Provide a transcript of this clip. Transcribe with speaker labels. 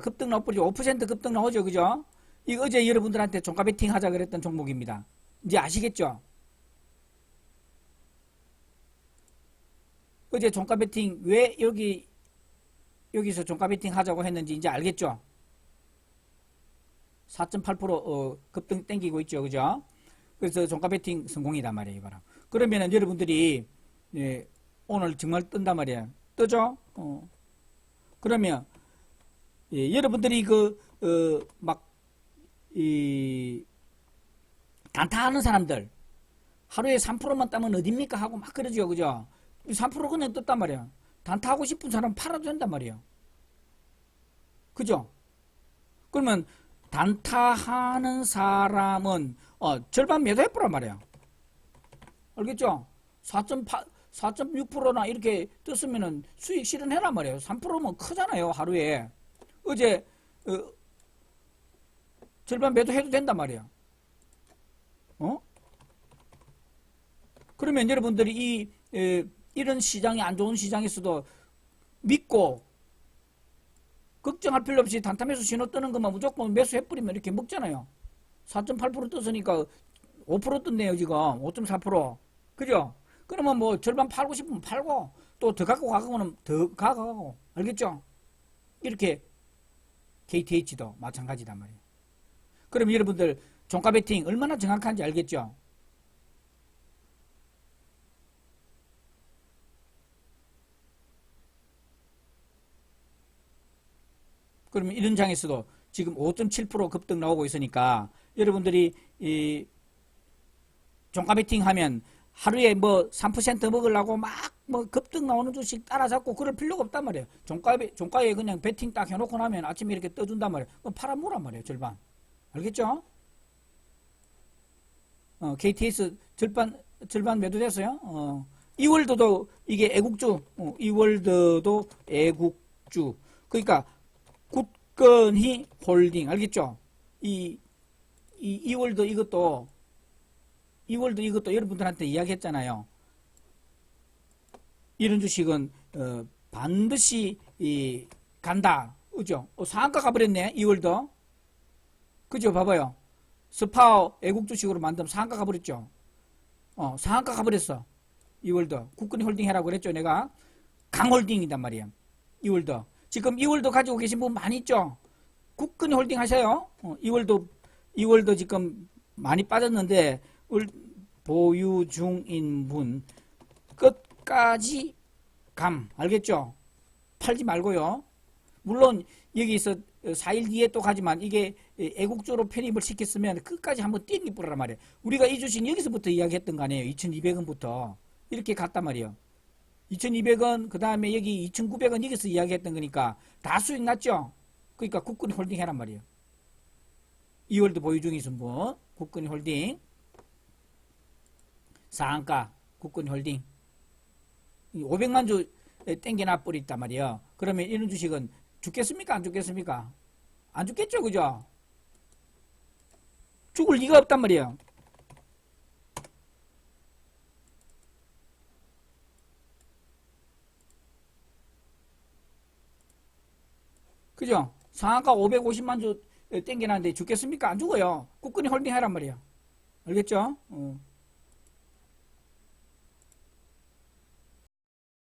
Speaker 1: 급등 나오죠. 5% 급등 나오죠. 그죠? 이거 어제 여러분들한테 종가 베팅 하자 그랬던 종목입니다. 이제 아시겠죠? 어제 종가 베팅 왜 여기 여기서 종가 베팅 하자고 했는지 이제 알겠죠? 4.8% 어, 급등 땡기고 있죠. 그죠? 그래서 종가 베팅 성공이단 말이에요. 이거랑. 그러면은 여러분들이 예, 오늘 정말 뜬단 말이에요. 뜨죠? 어. 그러면 예, 여러분들이 그, 어, 막, 이, 단타하는 사람들, 하루에 3%만 따면 어딥니까? 하고 막 그러죠. 그죠? 3% 그냥 떴단 말이야. 단타하고 싶은 사람 팔아도 된단 말이야. 그죠? 그러면 단타하는 사람은, 어, 절반 매도해보란 말이야. 알겠죠? 4.8, 4.6%나 이렇게 떴으면은 수익 실현해란 말이에요. 3%면 크잖아요, 하루에. 어제 어, 절반 매도해도 된단 말이야. 어? 그러면 여러분들이 이 에, 이런 시장이 안 좋은 시장에서도 믿고 걱정할 필요 없이 단타매수 신호 뜨는 것만 무조건 매수해버리면 이렇게 먹잖아요. 4.8% 떴으니까 5% 떴네요 지금 5.4% 그죠? 그러면 뭐 절반 팔고 싶으면 팔고 또 더 갖고 가고는 더 가고 알겠죠? 이렇게 KTH도 마찬가지단 말이에요. 그럼 여러분들 종가 베팅 얼마나 정확한지 알겠죠? 그러면 이런 장에서도 지금 5.7% 급등 나오고 있으니까 여러분들이 이 종가 베팅 하면 하루에 뭐 3% 먹으려고 막 뭐 급등 나오는 주식 따라잡고 그럴 필요가 없단 말이에요. 종가에, 종가에 그냥 베팅 딱 해놓고 나면 아침에 이렇게 떠준단 말이에요. 그럼 팔아먹란 말이에요. 절반. 알겠죠? 어, KTS 절반, 절반 매도됐어요. 어, 이월드도 이게 애국주, 어, 이월드도 애국주. 그러니까 굳건히 홀딩. 알겠죠? 이, 이, 이월드 이것도 이월드 이것도 여러분들한테 이야기했잖아요. 이런 주식은 어, 반드시 이, 간다. 그죠? 어, 상한가 가버렸네. 이월드. 그죠? 봐봐요. 스파오 애국 주식으로 만들면 상한가 가버렸죠. 어, 상한가 가버렸어. 이월드. 국근이 홀딩 해라고 그랬죠. 내가. 강홀딩이단 말이야. 이월드. 지금 이월드 가지고 계신 분 많이 있죠? 국근이 홀딩 하셔요. 어, 이월드, 이월드 지금 많이 빠졌는데, 을- 보유 중인 분 끝까지 감 알겠죠? 팔지 말고요. 물론 여기서 4일 뒤에 또 가지만 이게 애국적으로 편입을 시켰으면 끝까지 한번 띵기 뿌라란 말이에요. 우리가 이 주식 여기서부터 이야기했던 거 아니에요. 2200원부터 이렇게 갔단 말이에요. 2200원 그 다음에 여기 2900원 여기서 이야기했던 거니까 다 수익 났죠? 그러니까 국군이 홀딩 해란 말이에요. 2월도 보유 중이신 분 국군이 홀딩 상한가 국군 홀딩 500만 주 땡겨놔 버렸단 말이에요. 그러면 이런 주식은 죽겠습니까? 안 죽겠습니까? 안 죽겠죠, 그죠? 죽을 리가 없단 말이에요. 그죠? 상한가 550만 주 땡겨놨는데 죽겠습니까? 안 죽어요. 국군이 홀딩 하란 말이에요. 알겠죠? 어.